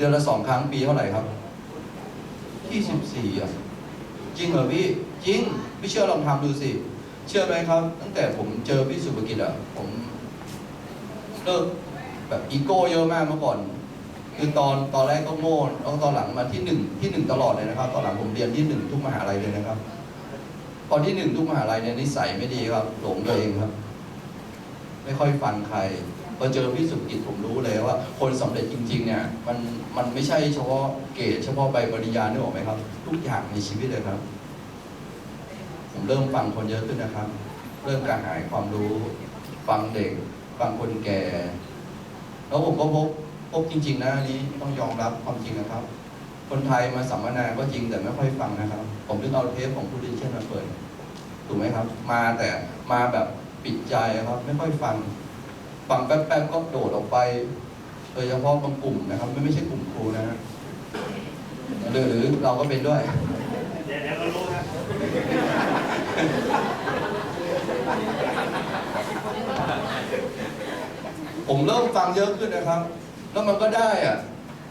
ดือนละสองครั้งปีเท่าไหร่ครับที่สิบสี่อะจริงเหรอพี่จริงไม่เชื่อลองทำดูสิ เชื่อไหมครับ ตั้งแต่ผมเจอพี่สุภกิจอะผมเลิกแบบอีโก้เยอะมากเมื่อก่อน คือตอนตอนแรกก็โง่แล้วตอนหลังมาที่หนึ่งที่หนึ่งตลอดเลยนะครับ ตอนหลังผมเรียนที่หนึ่งทุกมหาลัยเลยนะครับตอนที่หนึ่งทุกมหาลัยเนี่ยนิสัยไม่ดีครับ หลงตัวเองครับ ไม่ค่อยฟังใคร พอเจอพี่สุกิจผมรู้เลยว่า คนสำเร็จจริงๆเนี่ยมันมันไม่ใช่เฉพาะเกรดเฉพาะใบปริญญาเนี่ยหรอกไหมครับ ทุกอย่างในชีวิตเลยครับ ผมเริ่มฟังคนเยอะขึ้นนะครับ เริ่มกระหายความรู้ ฟังเด็ก ฟังคนแก่ แล้วผมก็พบพบจริง ๆ นะอันนี้ต้องยอมรับความจริงนะครับ คนไทยมาสัมมนาก็จริงแต่ไม่ค่อยฟังนะครับ ผมถึงเอาเทปของผู้ดิเช่นมาเปิดถูกไหมครับ มาแต่มาแบบปิดใจครับ ไม่ค่อยฟัง ฟังแป๊บๆก็โดดออกไปโดยเฉพาะบางกลุ่มนะครับ ไม่ไม่ใช่กลุ่มครูนะฮะหรือหรือเราก็เป็นด้วยเดี๋ยวเดี๋ยวก็รู้ครับผมเริ่มฟังเยอะขึ้นนะครับ แล้วมันก็ได้อะ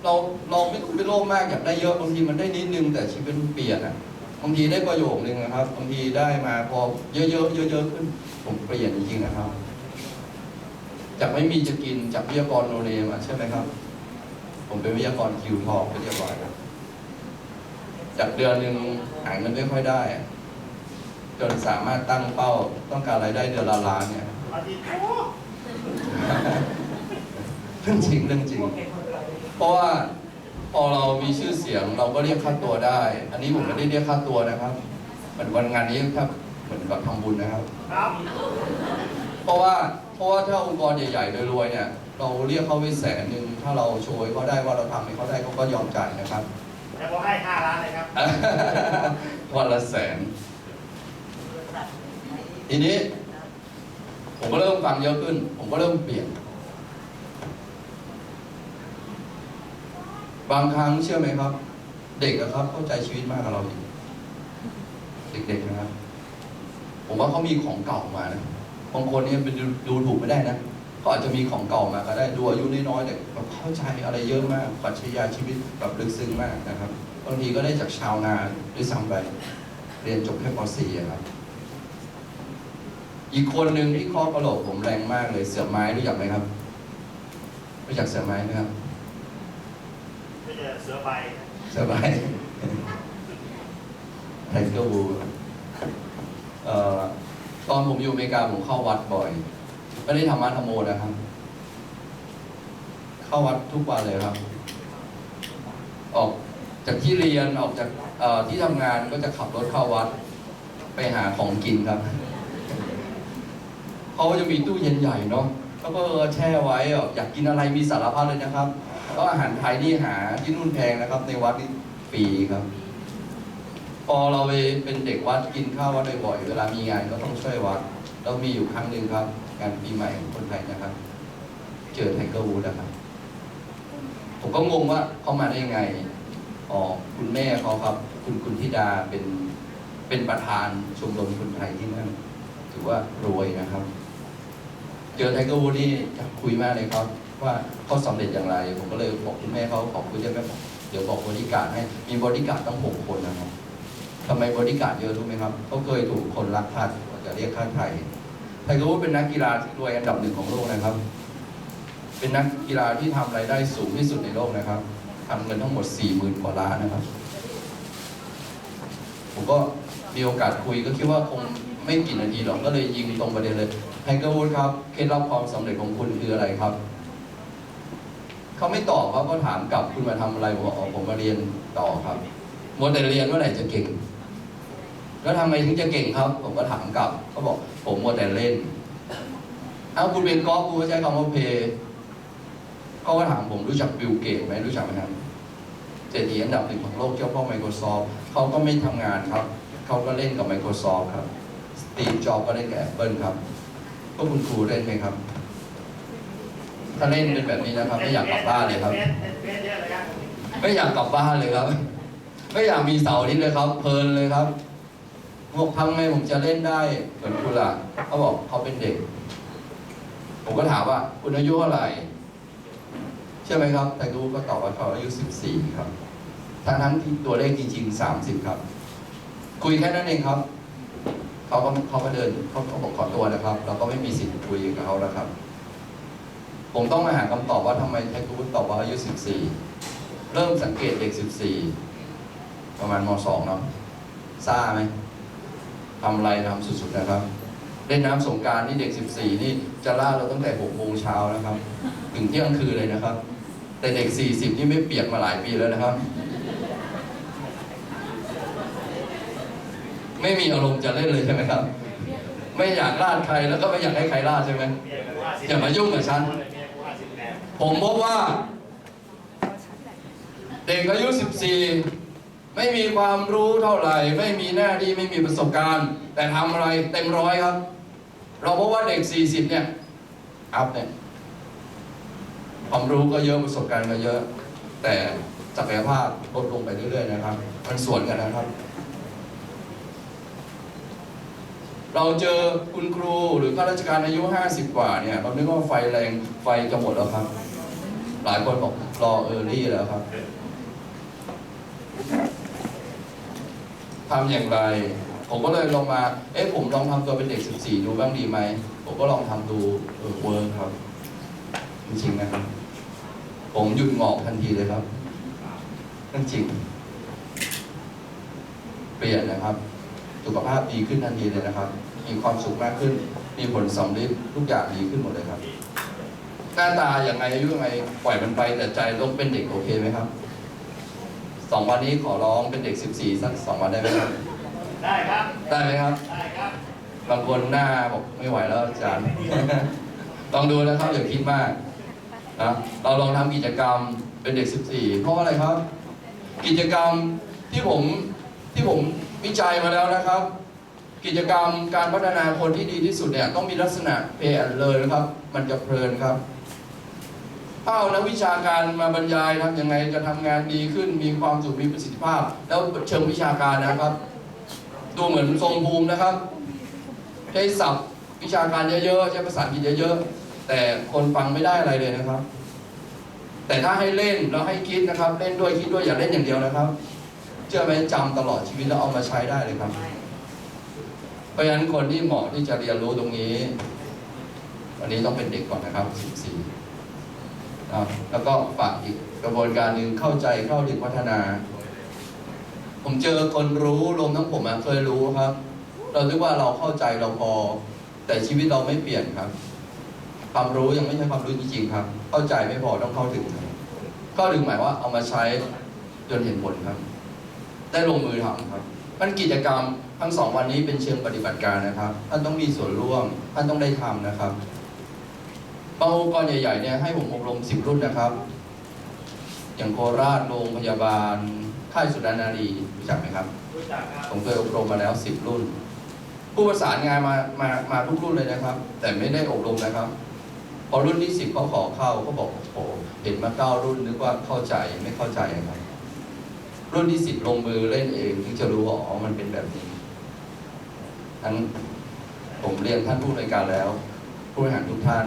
เราเราไม่ต้องไปโลภมากอยากได้เยอะบางทีมันได้นิดนึงแต่ชีวิตมันเปลี่ยนอะบางทีได้ประโยคนึงนะครับบางทีได้มาพอเยอะๆเยอะๆขึ้น ผมเปลี่ยนจริงๆนะครับ จากไม่มีจะกินจากวิทยากรโนเนมอะใช่ไหมครับ ผมเป็นวิทยากรคิวทองไปเรียบร้อยแล้วจากเดือนหนึ่งหาเงินไม่ค่อยได้ จนสามารถตั้งเป้าต้องการรายได้เดือนละล้านเนี่ยเรื่องจริงเรื่องจริง เพราะว่าพอเรามีชื่อเสียงเราก็เรียกค่าตัวได้ อันนี้ผมไม่ได้เรียกค่าตัวนะครับเหมือนวันงานนี้ถ้าเหมือนกับทำบุญนะครับครับเพราะว่า เพราะว่าถ้าองค์กรใหญ่ๆรวยๆเนี่ยเราเรียกเขาไปแสนหนึ่งถ้าเราโชว์ให้เขาได้ว่าเราทำให้เขาได้เขาก็ยอมจ่ายนะครับแต่ผมให้ห้าล้านเลยครับ วันละแสน ทีนี้ ผมก็เริ่มฟังเยอะขึ้น ผมก็เริ่มเปลี่ยน บางครั้งเชื่อไหมครับ เด็กอะครับ เข้าใจชีวิตมากกว่าเราอีกเด็กๆนะครับ ผมว่าเขามีของเก่ามานะ บางคนเนี่ยเป็นดูดูถูกไม่ได้นะเขาอาจจะมีของเก่ามาก็ได้ดูอายุน้อยๆแต่แบบเข้าใจอะไรเยอะมากปรัชญาชีวิตแบบลึกซึ้งมากนะครับบางทีก็ได้จากชาวนาด้วยซ้ำไปเรียนจบแค่ป .4 อะครับ อีกคนหนึ่งที่ข้อกระโหลกผมแรงมากเลยเสือไม้รู้จักไหมครับรู้จักเสือไม้ไหมครับไม่ใช่เสือใบเสือไม้ไทเกอร์วูเอ่อ ตอนผมอยู่อเมริกาผมเข้าวัดบ่อย ไม่ได้ทำมาธรรมโมนะครับ เข้าวัดทุกวันเลยครับ ออกจากที่เรียนออกจากที่ทำงานก็จะขับรถเข้าวัด ไปหาของกินครับเขาจะมีตู้เย็นใหญ่เนาะแล้วก็แช่ไว้อะอยากกินอะไรมีสารพัดเลยนะครับก็อาหารไทยนี่หาที่นู่นแพงนะครับ ในวัดนี่ฟรีครับ พอเราไปเป็นเด็กวัดกินข้าววัดบ่อยๆเวลามีงานก็ต้องช่วยวัดแล้วมีอยู่ครั้งหนึ่งครับ งานปีใหม่ของคนไทยนะครับ เจอไทเกอร์วูดนะครับ ผมก็งงว่าเขามาได้ยังไงอ๋อคุณแม่เขาครับ คุณคุณธิดาเป็นเป็นประธานชมรมคนไทยที่นั่นถือว่ารวยนะครับ เจอไทเกอร์วูดนี่คุยมากเลยครับ ว่าเขาสำเร็จอย่างไร ผมก็เลยบอกคุณแม่เขาขอบคุณได้ไหมบอกเดี๋ยวบอกบริการให้มีบริการตั้งหกคนนะครับ ทำไมบริการเยอะรู้ไหมครับเขาเคยถูกคนรักทาสจะเรียกค่าไทยไทเกอร์วูดเป็นนักกีฬาที่รวยอันดับหนึ่งของโลกนะครับ เป็นนักกีฬาที่ทำรายได้สูงที่สุดในโลกนะครับทำเงินทั้งหมด4ี่หมื่นกว่าล้านนะครับ ผมก็มีโอกาสคุยก็คิดว่าคงไม่กี่นาทีหรอกก็เลยยิงตรงประเด็นเลยไทเกอร์วูดครับเคล็ดลับความสำเร็จของคุณคืออะไรครับเขาไม่ตอบครับก็ถามกลับคุณมาทำอะไรผมบอกผมมาเรียนต่อครับมัวแต่เรียนเมื่อไหร่จะเก่ง แล้วทำไมถึงจะเก่งครับ ผมก็ถามกลับเขาบอก ผมมัวแต่เล่นเอาคุณเป็นกอล์ฟคุณใช้คำว่าเพย์เขาก็ถามผมรู้จักบิลเกตไหมรู้จักไหมครับเศรษฐีอันดับหนึ่งของโลกเจ้าพ่อ Microsoft เขาก็ไม่ทำงานครับ เขาก็เล่นกับ Microsoft ครับสตีฟจ็อบก็เล่นกับ Apple ครับ ก็คุณครูเล่นไหมครับ ถ้าเล่นเป็นแบบนี้นะครับ ไม่อยากกลับบ้านเลยครับ ไม่อยากกลับบ้านเลยครับ ไม่อยากมีเสาร์อาทิตย์เลยครับ เพลินเลยครับ บอกทำไงผมจะเล่นได้เหมือนคุณล่ะเขาบอกเขาเป็นเด็ก ผมก็ถามว่า คุณอายุเท่าไหร่ชช่ไหมครับ แต่ดูก็ตอบว่าเขาอายุ14ครับ ทั้งทั้งที่ตัวเลขจริงๆ30ครับ คุยแค่นั้นเองครับเขาก็เขาก็เดินเขาเขาบอกขอตัวนะครับ เราก็ไม่มีสิทธิ์คุยกับเขาแล้วครับ ผมต้องมาหาคำตอบว่าทำไมไทกูตอบว่าอายุ14เริ่มสังเกตเด็ก14ประมาณม .2 เนาะซ่าไหม ทำอะไรทำสุดๆนะครับ เล่นน้ำสงการนี่เด็ก 14 นี่จะล่าเราตั้งแต่6โมงเช้านะครับ ถึงเที่ยงคืนเลยนะครับ แต่เด็ก 40 นี่ไม่เปียกมาหลายปีแล้วนะครับ ไม่มีอารมณ์จะเล่นเลยใช่ไหมครับ ไม่อยากลาดใครแล้วก็ไม่อยากให้ใครลาดใช่ไหมอย่ามายุ่งกับฉัน ผมพบว่า เด็กอายุ 14 ไม่มีความรู้เท่าไหร่ ไม่มีหน้าที่ไม่มีประสบการณ์ แต่ทำอะไรเต็มร้อยครับ เราเพบว่าเด็ก 40 เนี่ยอัพเนี่ยความรู้ก็เยอะประสบการณ์ก็เยอะ แต่ศักยภาพลดลงไปเรื่อยๆนะครับ มันสวนกันนะครับ เราเจอคุณครูหรือข้าราชการอายุ 50 กว่าเนี่ยเรานึกว่าไฟแรงไฟจะหมดแล้วครับ หลายคนบอกรอเออร์ลี่แล้วครับ ทำอย่างไร ผมก็เลยลองมา เอ๊ะผมลองทำตัวเป็นเด็ก 14 ดูบ้างดีไหม ผมก็ลองทำดูเออเวิร์กครับ จริงๆนะครับ ผมหยุดหงอกทันทีเลยครับนั่นจริง เปลี่ยนนะครับ สุขภาพดีขึ้นทันทีเลยนะครับ มีความสุขมากขึ้น มีผลสำลิดทุกอย่างดีขึ้นหมดเลยครับ หน้าตาอย่างไงอายุยังไงปล่อยมันไปแต่ใจต้องเป็นเด็กโอเคไหมครับ สองวันนี้ขอร้องเป็นเด็ก 14 สักสองวันได้ไหมครับ ได้ครับ ได้ไหมครับ ได้ครับ บางคนหน้าบอกไม่ไหวแล้วอาจารย์ลองดูนะครับอย่าคิดมากนะเราลองทำกิจกรรมเป็นเด็ก 14 เพราะอะไรครับ กิจกรรมที่ผมที่ผมวิจัยมาแล้วนะครับ กิจกรรมการพัฒนาคนที่ดีที่สุดเนี่ยต้องมีลักษณะเพย์แอนเลยนะครับ มันจะเพลินครับถ้า เอานักวิชาการมาบรรยายทำยังไงจะทำงานดีขึ้น มีความสุขมีประสิทธิภาพ แล้วเชิงวิชาการนะครับ ดูเหมือนทรงภูมินะครับ ใช้ศัพท์วิชาการเยอะๆ ใช้ภาษาอังกฤษเยอะๆ แต่คนฟังไม่ได้อะไรเลยนะครับ แต่ถ้าให้เล่นแล้วให้คิดนะครับ เล่นด้วยคิดด้วยอย่าเล่นอย่างเดียวนะครับเชื่อไหมจำตลอดชีวิตแล้วเอามาใช้ได้เลยครับ เพราะฉะนั้นคนที่เหมาะที่จะเรียนรู้ตรงนี้ วันนี้ต้องเป็นเด็กก่อนนะครับ 14 แล้วก็ฝากอีกกระบวนการหนึ่งเข้าใจเข้าถึงพัฒนา ผมเจอคนรู้รวมทั้งผมเคยรู้ครับ เราคิดว่าเราเข้าใจเราพอ แต่ชีวิตเราไม่เปลี่ยนครับ ความรู้ยังไม่ใช่ความรู้จริงๆครับ เข้าใจไม่พอต้องเข้าถึงเข้าถึงหมายว่าเอามาใช้จนเห็นผลครับ ได้ลงมือทำครับมันกิจกรรมทั้งสองวันนี้เป็นเชิงปฏิบัติการนะครับ ท่านต้องมีส่วนร่วม ท่านต้องได้ทำนะครับ บางองค์กรใหญ่ๆเนี่ยให้ผมอบรมสิบรุ่นนะครับ อย่างโคราชโรงพยาบาลค่ายสุรานารีรู้จักไหมครับรู้จักครับผมเคยอบรมมาแล้วสิบรุ่น ผู้ประสานงานมามามาทุกรุ่นเลยนะครับ แต่ไม่ได้อบรมนะครับ พอรุ่นที่สิบเขาขอเข้าเขาบอกโอ้โหเห็นมาเก้ารุ่นนึกว่าเข้าใจไม่เข้าใจนะครับรุ่นที่สิบลงมือเล่นเองถึงจะรู้ว่าอ๋อมันเป็นแบบนี้ทั้งผมเรียนท่านผู้ในวยการแล้ว ผู้บริหารทุกท่าน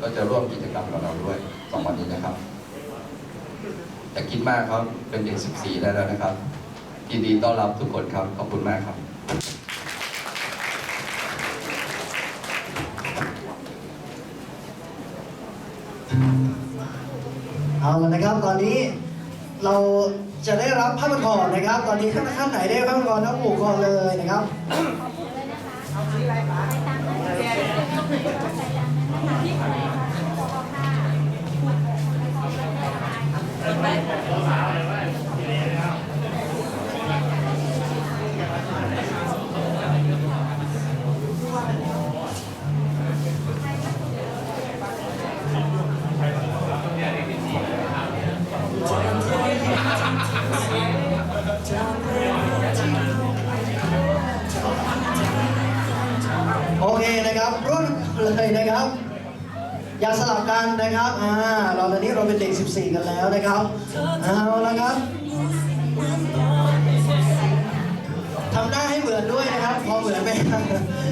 ก็จะร่วมกิจกรรมกับเราด้วยสองวันนี้นะครับแต่คิดมากครับเป็นเด็กสิบสี่ได้แล้วนะครับยินดีต้อนรับทุกคนครับ ขอบคุณมากครับ เอาละนะครับตอนนี้เราจะได้รับผ้าพันคอนะครับ ตอนนี้ท่านท่านไหนได้ผ้าพันคอทั้งผูกคอเลยนะครับ โอ เลยนะครับ อย่าสลับกันนะครับอ่าเราตอนนี้เราเป็นเด็ก 14 กันแล้วนะครับเอาละครับทำหน้าให้เหมือนด้วยนะครับ พอเหมือนไหม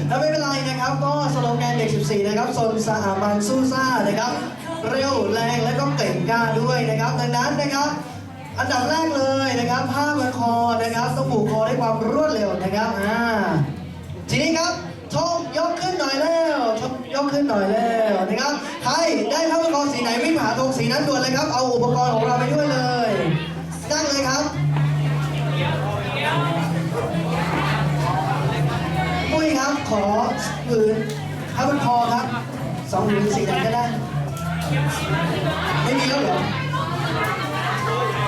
แล้วไม่เป็นไรนะครับ ก็สโลแกนเด็ก 14 นะครับสนสะอามันสู้ซ่านะครับ เร็วแรงและก็เก่งกล้าด้วยนะครับ ดังนั้นนะครับอันดับแรกเลยนะครับ ผ้าพันคอนะครับต้องผูกคอด้วยความรวดเร็วนะครับอ่าทีนี้ครับชมยกขึ้นหน่อยแล้วชม ยกขึ้นหน่อยแล้วนะครับ ใครได้ผ้าพันคอสีไหนวิ่งหาธงสีนั้นด่วนเลยครับ เอาอุปกรณ์ของเราไปด้วยเลยนั่งเลยครับปุ้ยครับขอผืนผ้าพันคอครับสองผืนสีไหนก็ได้ ไม่มีแล้วเหรอ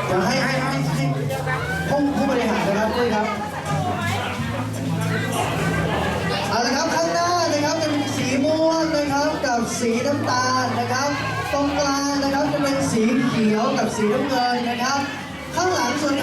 เดี๋ยวให้ให้ให้ให้ผู้ผู้บริหารนะครับด้วยครับเอาละครับข้างหน้า กับสีน้ำตาลนะครับ ตรงกลางนะครับจะเป็นสีเขียวกับสีน้ำเงินนะครับ ข้างหลังส่วน